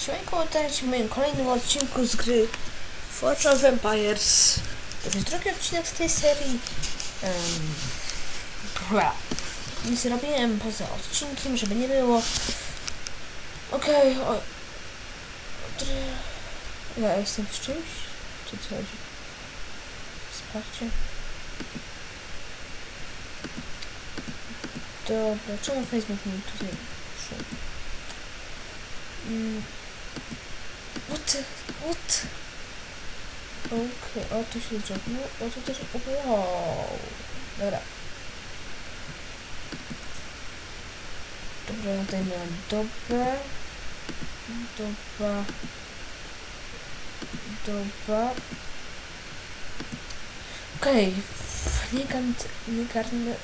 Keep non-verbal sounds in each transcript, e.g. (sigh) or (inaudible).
Siemanko, witajcie w moim kolejnym odcinku z gry Forge of Empires. To jest drugi odcinek z tej serii. Um, bla. Nic robiłem poza odcinkiem, żeby nie było. Okej, o... Dr- Ja jestem w czymś? Czy co chodzi? Wsparcie? Dobra, czemu Facebook mi tutaj przyszedł? Mm. What? What? Okej, o tu się zrobiło, o tu też, wow. Dobra. Dobra, dajmy na dobę. Doba. Doba. Okej. Nie garnt... Nie garnę...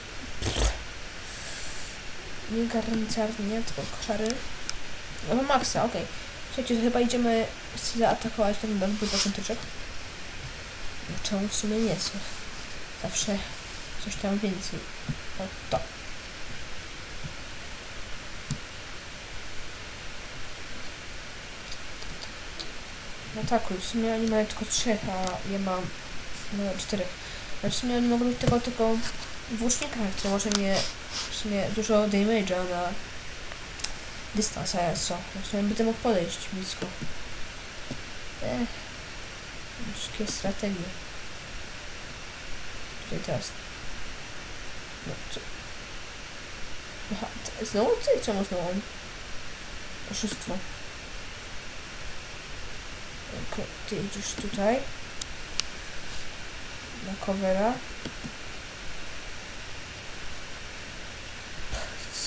Nie garncarnie, tylko koszary. No maksa, okej. Słuchajcie, chyba idziemy zaatakować ten rozbój począteczek. No czemu w sumie nie? Co? Zawsze coś tam więcej. O to. No tak, w sumie oni mają tylko trzech, a ja mam no, czterech. Ale w sumie oni mogą mieć tylko, tylko włócznika, który może mnie w sumie dużo damage'a na dystans, a ja co? W sumie będę mógł podejść blisko. Ech. Wszystkie strategie. Tutaj teraz. No, co? Aha, znowu ty? Czemu znowu on? Oszustwo. Okej, ty idziesz tutaj. Na covera.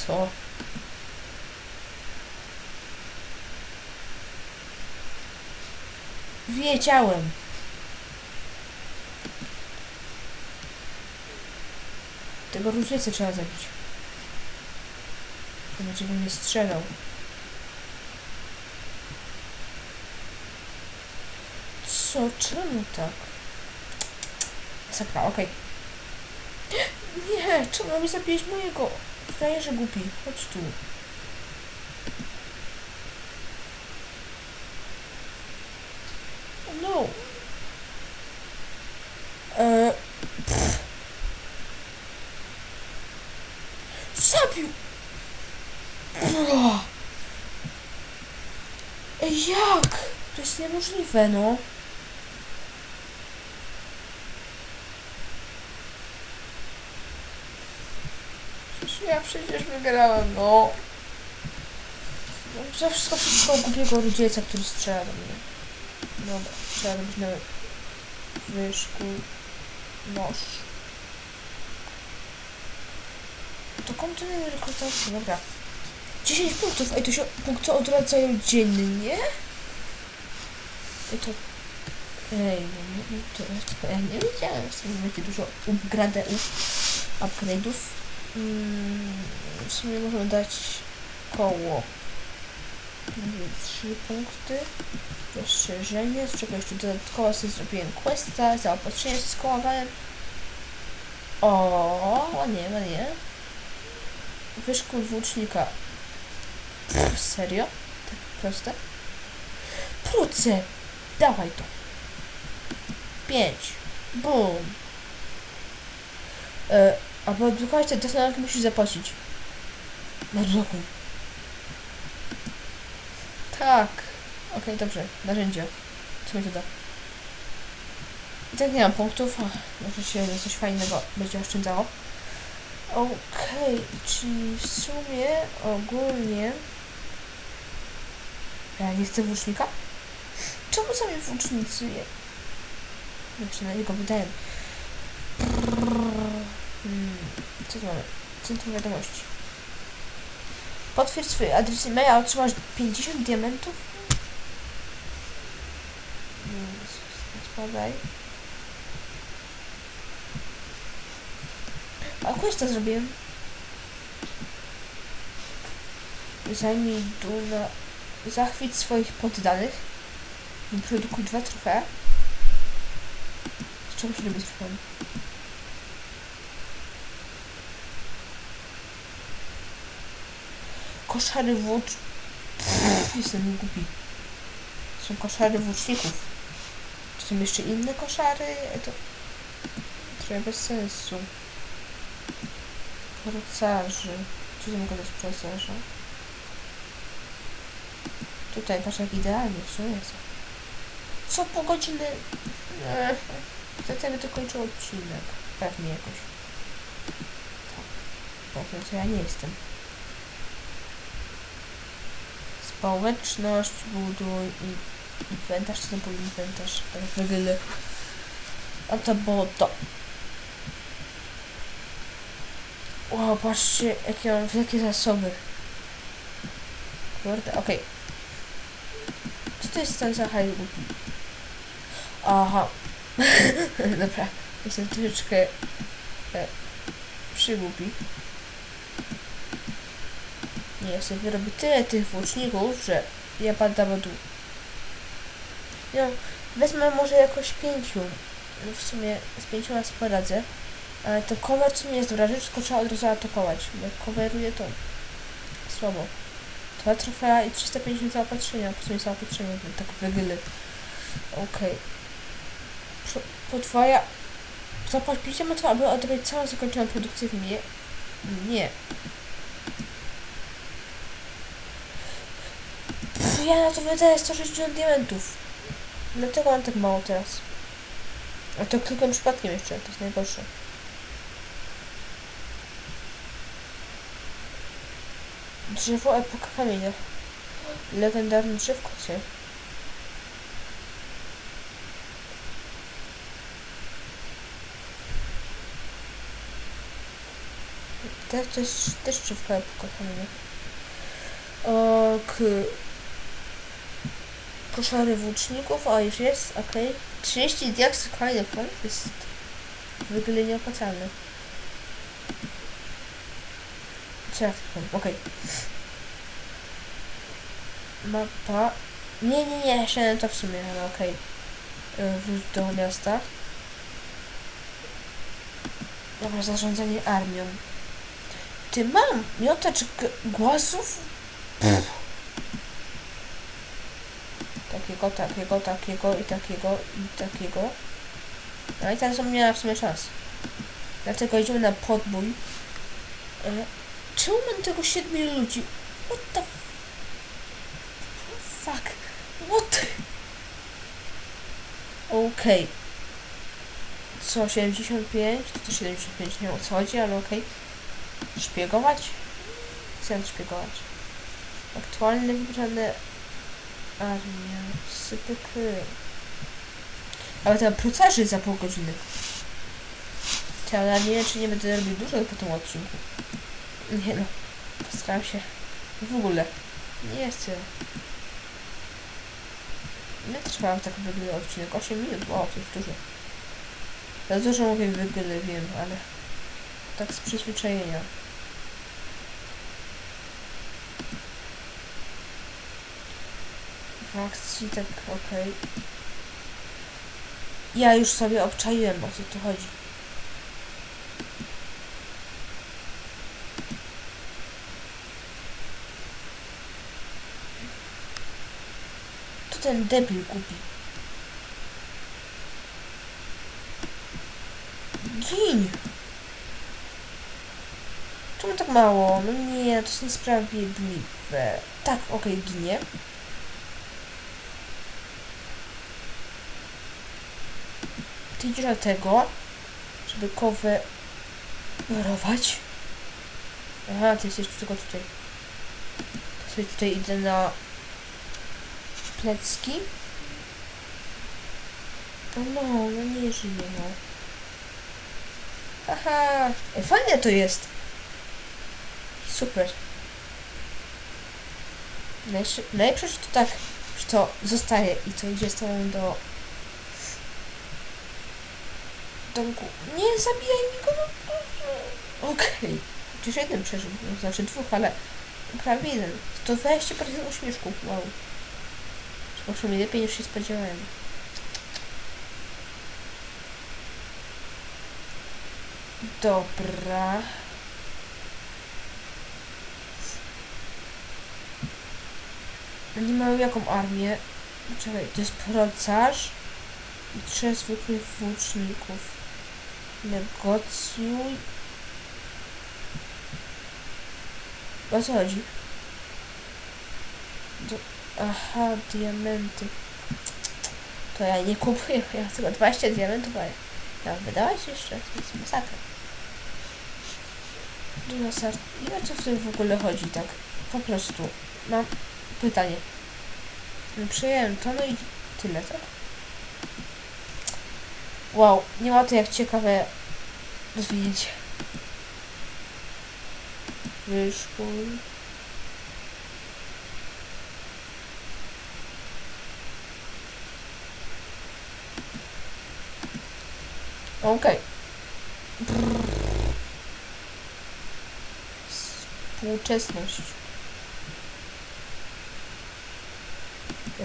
Co? Wiedziałem. Tego różnicy trzeba zabić. To będzie we mnie strzelał. Co? Czemu tak? Sakra, okej. (gasps) Nie, czemu mi zabiłeś mojego? Frajerze głupi, chodź tu. No. E, pff. Zabił! Jak? To jest niemożliwe, no. Przecież ja przecież wygrałem, no. Za wszystko tego głupiego rudzielca, który strzela do mnie. Dobra, trzeba robić na wyszku nóż. To kontynuuj rekrutację, dobra. 10 punktów, ej, to się punkty odwracają dziennie? Ej, to... Ej, no, no, to, to ja nie wiedziałem, że są takie dużo upgrade'ów, upgrade'ów. Mm, w sumie możemy dać koło. Nie 3 punkty. Rozszerzenie, z czego jeszcze dodatkowo sobie zrobiłem questa, zaopatrzenie się skołowałem. O, ładnie, ładnie. Wyszkół włócznika. Pff, serio? Tak proste? Pruce! Dawaj to. Pięć. Bum. E, aby odblokować ten technolog musisz zapłacić. Odblokuj. Tak. Okej, dobrze. Narzędzia. Co mi to da? I tak nie mam punktów. Może się coś fajnego będzie oszczędzało. Okej, czyli w sumie ogólnie... Ja nie chcę włócznika? Czemu sami włócznicy je... Znaczy na niego wydają. Hmm, co tu mamy? Centrum wiadomości. Potwierdź swój adres e-maila, otrzymasz 50 diamentów? Spadaj. A questa zrobiłem. Zajmij Duna... Zachwyć swoich poddanych. Wyprodukuj dwa trofea. Z czego się robi trofeum? Koszary włócz... Pff, jestem głupi. są koszary włóczników. Czy są jeszcze inne koszary? To trochę bez sensu. Gdzie to mogą być procarze? Tutaj, patrz jak idealnie, sumie jest. Co po godziny... Ech, Wtedy to kończył odcinek. Pewnie jakoś. Tak. Pewnie, to ja nie jestem. Społeczność, buduj i inwentarz, co to był inwentarz? Wygyle. A to było to. Wow, patrzcie, jakie mam wielkie zasoby. Kurde, okej. Co to jest ten Zachaj? Aha. (laughs) Dobra, jestem troszeczkę e, przygłupi. Nie, sobie wyrobię tyle tych włóczników, że ja padam dół. No, wezmę może jakoś pięciu. No w sumie z pięcioma sobie poradzę. Ale to cover to nie jest dobra rzecz, tylko trzeba od razu atakować. Jak coveruje to słabo. Dwa trofea i 350 zaopatrzenia. W sumie zaopatrzenia, tak wygyle. Okej. Okay. Podwaja... Zapłacicie to, aby odebrać całą zakończoną produkcję w mnie? Nie. Pff, ja na to wydaję 160 diamentów. Dlatego mam tak mało teraz. A to klikłem przypadkiem jeszcze, to jest najgorsze. Drzewo epoka kamienia. Legendarne drzewko, co? Tak, to jest też drzewko epoka kamienia. Ok. Koszary włóczników, a już jest, okej. Okay. 30 diaksów kolejnych jest w ogóle nieopłacalne. Co? Okej. Mapa. Nie, nie, nie, się to w sumie, ale okej. Okay. Wróć do miasta. Dobra, zarządzanie armią. Ty mam miotacz głazów? Takiego, takiego, takiego i takiego i takiego. No i teraz miała w sumie czas. Dlatego idziemy na podbój. E Czemu mam tego siedmiu ludzi? What the fuck? What? Okej. Okay. Co, 75? To, to 75, nie wiem o co chodzi, ale okej. Okay. Szpiegować? Chcę szpiegować. Aktualne wybrane armia. Sypyky. Ale ten procerzy za pół godziny. Ja nie wiem, czy nie będę robił dużo po tym odcinku. Nie no, postaram się. W ogóle. Nie chcę. Nie trwałem tak wygle odcinek. 8 minut. Wow, to jest dużo. Ja dużo mówię wygle, wiem, ale tak z przyzwyczajenia. W akcji tak okej. Okay. Ja już sobie obczaiłem o co tu chodzi. ten debil kupi? Gin! Czemu tak mało? No nie, to jest niesprawiedliwe. Tak, okej, okay, ginie. Ty idziesz do tego, żeby kowę warować. Aha, ty jesteś tylko tutaj. To sobie tutaj idę na plecki. O no, no nie żyje, no. Aha, e, fajne to jest. Super. Najlepsze, że to tak, że to zostaje i to idzie z tobą do Nie zabijaj nikogo. Okej. Okay. Chociaż jeden przeżył, no, znaczy dwóch, ale prawie jeden. To 20% uśmieszku. Wow. Poszło mi lepiej niż się spodziewałem. Dobra. Oni mają jaką armię? Czekaj, to jest procarz i trzech zwykłych włóczników. Negocjuj. O co chodzi? Do... Aha, diamenty. To ja nie kupuję, ja tylko 20 diamentów, ale ja mam wydawać jeszcze? To jest masakra. Duża sar... I o co w tym w ogóle chodzi, tak? Po prostu. Mam pytanie. No, Przyjąłem to, no i tyle, tak? Wow, nie ma to jak ciekawe rozwinięcie. Wyszkół. Okej. Współczesność.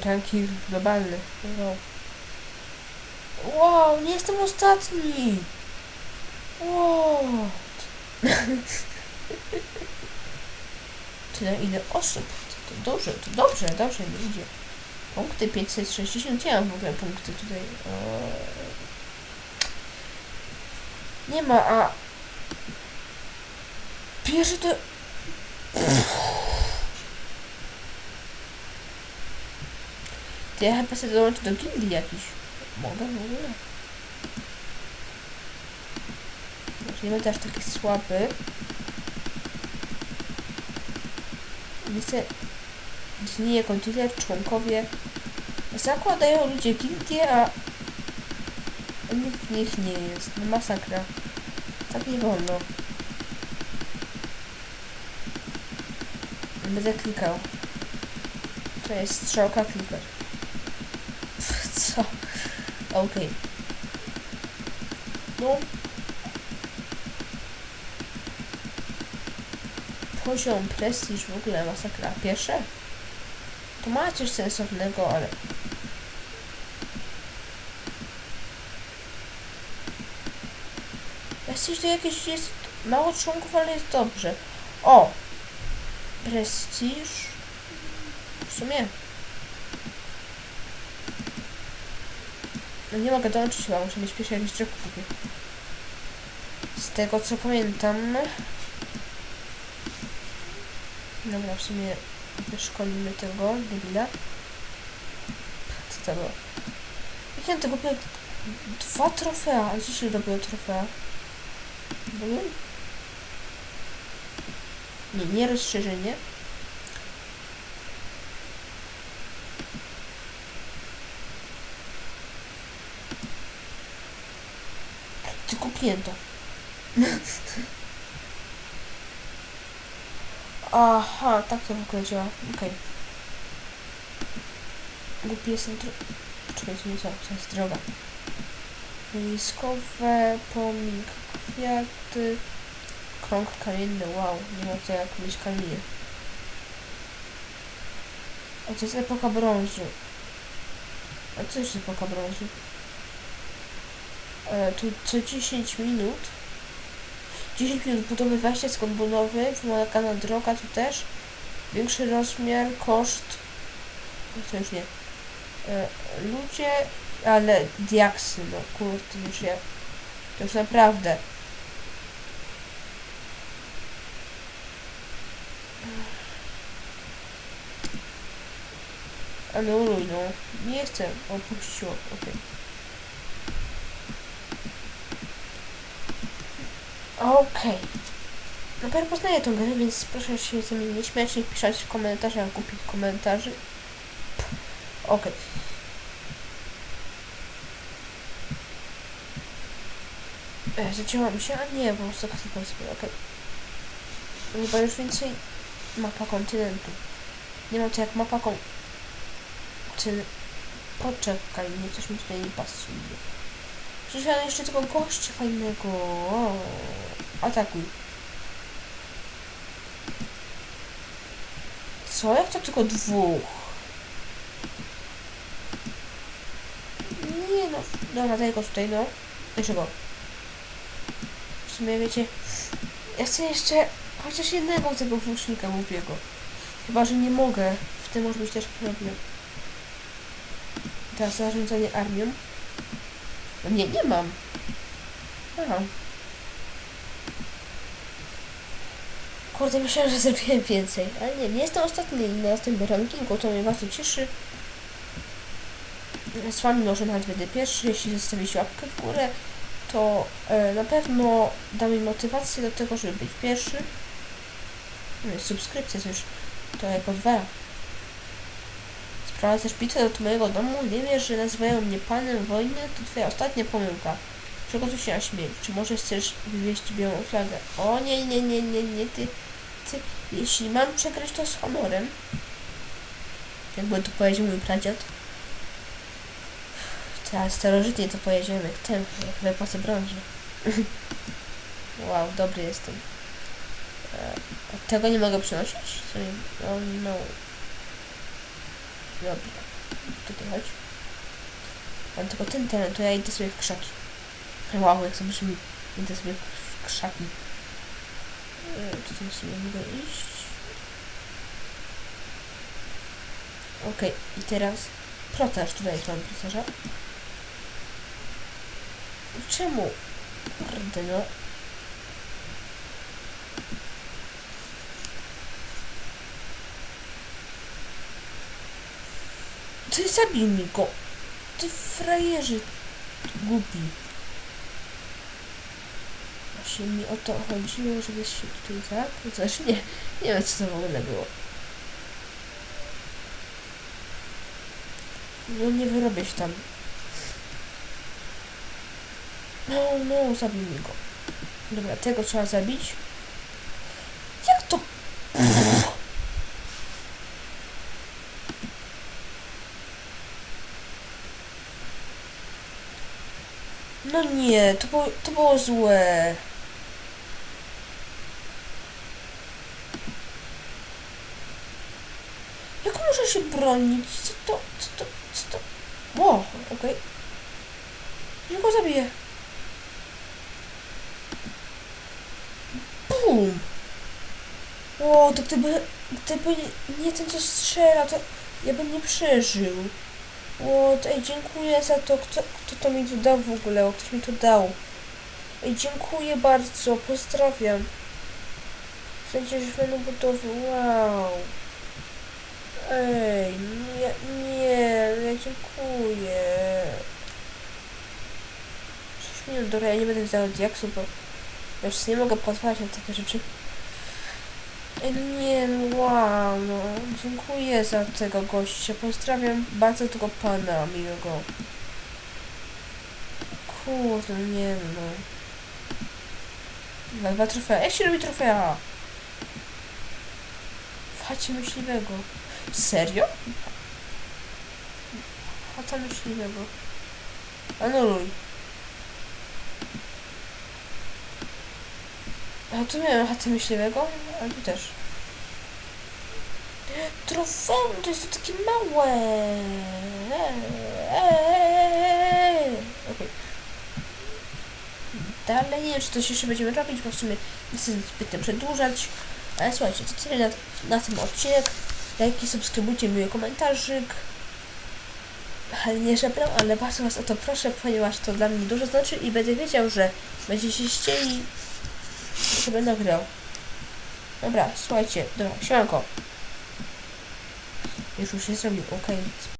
Ranking globalny. Wow. Wow, nie jestem ostatni! Wow! (laughs) Tyle ile osób. To, dobrze, to dobrze, dobrze mi idzie. Punkty 560, ja mam w ogóle punkty tutaj. Nie ma, a... Pierwszy to... To ja chyba sobie dołączę do gildii jakiś. Mogę w ogóle? Nie będę aż taki słaby. Chcę... Istnieje kontynuer, członkowie zakładają ludzie gildie, a nikt w nich nie jest. No masakra. Tak nie wolno. Będę klikał. To jest strzałka kliker. (laughs) Co? Okej. No. Poziom, prestiż, w ogóle masakra. Pierwsze? To ma coś sensownego, ale... Prestiż to jakieś jest mało członków, ale jest dobrze. O! Prestiż? W sumie. No nie mogę dołączyć chyba, muszę mieć pierwszy jakiś drzewo kupię. Z tego co pamiętam. Dobra, w sumie wyszkolimy tego debila. Co to było? Jak ja tego kupiłem? Dwa trofea. A gdzie się robiło trofea? Nie, nie rozszerzenie. Ty kupiłem to. Aha, tak to w ogóle działa. Okej. Głupi jestem tro... Czekaj, to nie co, to jest droga. Wojskowe, pomnik, kwiaty, krąg kamienny, wow, nie ma to jak mieć kamienie. A to jest epoka brązu. A co jest epoka brązu? Tu co 10 minut 10 minut budowy wejścia skądbudowy, wymagana droga tu też. Większy rozmiar, koszt. No to już nie. E, ludzie, ale diaksy, no kurde, już ja. To już naprawdę. Anuluj, no. Nie chcę. Opuściło. Okej. Okej. Dopiero poznaję tą grę, więc proszę się ze mnie nie śmiać, nie pisać w komentarzach głupich komentarzy. Okej. E, Zacięła mi się? A nie, po prostu klikam sobie, okej. Chyba już więcej mapa kontynentu. Nie mam to jak mapa kon... Ty... Poczekaj, nie coś mi tutaj nie pasuje. Przecież jeszcze tego gościa fajnego. O, atakuj. Co? Jak to tylko dwóch? Nie no. Dobra, daj go tutaj, no. Jeszcze go. W sumie wiecie, ja chcę jeszcze chociaż jednego tego włócznika głupiego. Chyba, że nie mogę. W tym może być też problem. Teraz zarządzanie armią. No nie, nie mam. Aha. Kurde, myślałem, że zrobiłem więcej. Ale nie, nie jestem ostatni na tym rankingu, to mnie bardzo cieszy. Z wami może nawet będę pierwszy, jeśli zostawić łapkę w górę, to e, na pewno da mi motywację do tego, żeby być pierwszy. No subskrypcja to już to jako dwa. Sprowadzasz bitwę do mojego domu, nie wiesz, że nazywają mnie panem wojny, to twoja ostatnia pomyłka. Przygotuj się na śmierć. Czy może chcesz wywieźć białą flagę? O nie, nie, nie, nie, nie, ty, ty. Jeśli mam przegrać to z honorem, jakby to powiedział mój pradziad, teraz starożytnie to pojedziemy, jak ten, jak w epoce brązu. (laughs) wow, dobry jestem. E, tego nie mogę przynosić? Co nie, no, no. Dobra, tutaj chodź. Mam tylko ten teren, to ja idę sobie w krzaki. Wow, jak sobie brzmi. Idę sobie w krzaki. Tutaj sobie mogę iść. Okej, i teraz procarz. Tutaj jest mam procarza. Czemu? Kurde no. Ty zabij mi go. Ty frajerzy głupi. Właśnie mi o to chodziło, żeby się tutaj zakłócać. Znaczy nie, nie wiem co to w ogóle było. No nie wyrobię się tam. No, no, zabij mi go. Dobra, tego trzeba zabić. Jak to? No nie, to było, to było złe. Jak może się bronić? Co to, co to, co to? Ło, okej. Okay. go zabiję. Bum! O, to gdyby, gdyby nie ten, co strzela, to ja bym nie przeżył. To, ej, dziękuję za to. Kto, kto to mi tu dał w ogóle? O, ktoś mi to dał. Ej, dziękuję bardzo. Pozdrawiam. Będziesz menu budowy. Wow. Ej, nie, nie, ja dziękuję. 6 minut, dobra, ja nie będę wziął diaksu, bo już nie mogę pozwalać na takie rzeczy. Nie, wow, no, dziękuję za tego gościa, pozdrawiam bardzo tego pana miłego. Kurde, nie no. Dwa, dwa trofea, jak się robi trofea? W chacie myśliwego. Serio? Chata myśliwego. Anuluj. A tu miałem chatę myśliwego, a tu też. Trofeum, to jest to takie małe. Okej. Dalej nie wiem, czy coś jeszcze będziemy robić, bo w sumie nie chcę zbytnio przedłużać. Ale słuchajcie, to tyle na, na tym odcinek. Lajki, subskrybujcie, miły komentarzyk. Ale nie żebrem, ale bardzo was o to proszę, ponieważ to dla mnie dużo znaczy i będę wiedział, że będziecie chcieli sobie nagrał. Dobra, słuchajcie, dobra, siemanko. Już już się zrobił, okej.